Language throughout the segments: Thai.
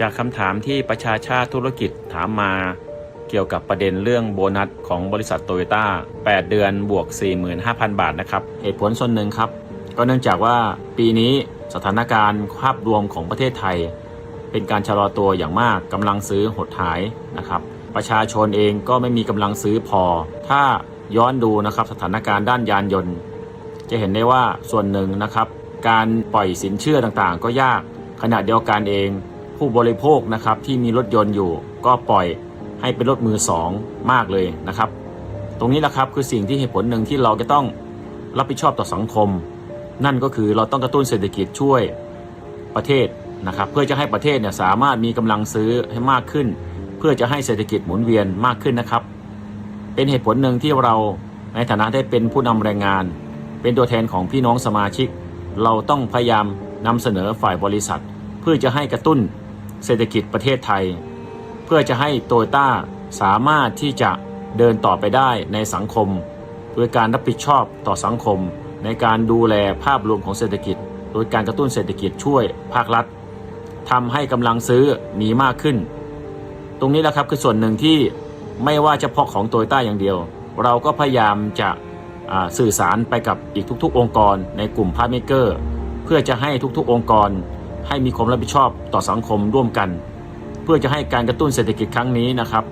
จากคำถามที่ประชาชาติธุรกิจถามมาเกี่ยวกับประเด็นเรื่องโบนัสของบริษัทโตโยต้า 8 เดือนบวก 45,000 บาทนะครับ เหตุผลส่วนหนึ่งครับ ก็เนื่องจากว่าปีนี้สถานการณ์ภาพรวมของประเทศไทย เป็นการชะลอตัวอย่างมากกำลังซื้อหดหายนะครับ ประชาชนเองก็ไม่มีกำลังซื้อพอ ถ้าย้อนดูนะครับสถานการณ์ด้านยานยนต์ จะเห็นได้ว่าส่วนหนึ่งนะครับ การปล่อยสินเชื่อต่างๆ ก็ยากขณะเดียวกันเอง ผู้บริโภคนะครับที่มีรถยนต์อยู่ ก็ปล่อยให้เป็นรถมือสองมากเลยนะครับ ตรงนี้แหละครับคือสิ่งที่เหตุผลหนึ่งที่เราจะต้องรับผิดชอบต่อสังคม นั่นก็คือเราต้องกระตุ้นเศรษฐกิจช่วยประเทศนะครับ เพื่อจะให้ประเทศเนี่ยสามารถมีกำลังซื้อให้มากขึ้น เพื่อจะให้เศรษฐกิจหมุนเวียนมากขึ้นนะครับ เป็นเหตุผลหนึ่งที่เราในฐานะได้เป็นผู้นำแรงงาน เป็นตัวแทนของพี่น้องสมาชิก เราต้องพยายามนำเสนอฝ่ายบริษัท เพื่อจะให้กระตุ้น เศรษฐกิจประเทศไทย เพื่อจะให้โตโยต้าสามารถที่จะเดินต่อไปได้ในสังคมโดยการรับผิดชอบต่อสังคม ในการดูแลภาพรวมของเศรษฐกิจ โดยการกระตุ้นเศรษฐกิจช่วยภาครัฐทำให้กำลังซื้อมีมากขึ้น ตรงนี้แหละครับคือส่วนหนึ่งที่ไม่ว่าเฉพาะของโตโยต้าอย่างเดียว เราก็พยายามจะสื่อสารไปกับอีกทุก ๆ องค์กรในกลุ่มพาร์ทเมเกอร์เพื่อจะให้ทุกๆ องค์กร ให้มีความรับผิดชอบต่อสังคมร่วมกัน เพื่อจะให้การกระตุ้นเศรษฐกิจครั้งนี้นะครับ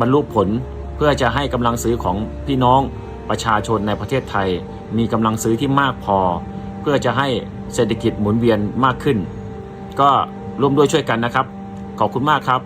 บรรลุผลเพื่อจะให้กำลังซื้อของพี่น้องประชาชนในประเทศไทย มีกำลังซื้อที่มากพอ เพื่อจะให้เศรษฐกิจหมุนเวียนมากขึ้น ก็ร่วมด้วยช่วยกันนะครับ ขอบคุณมากครับ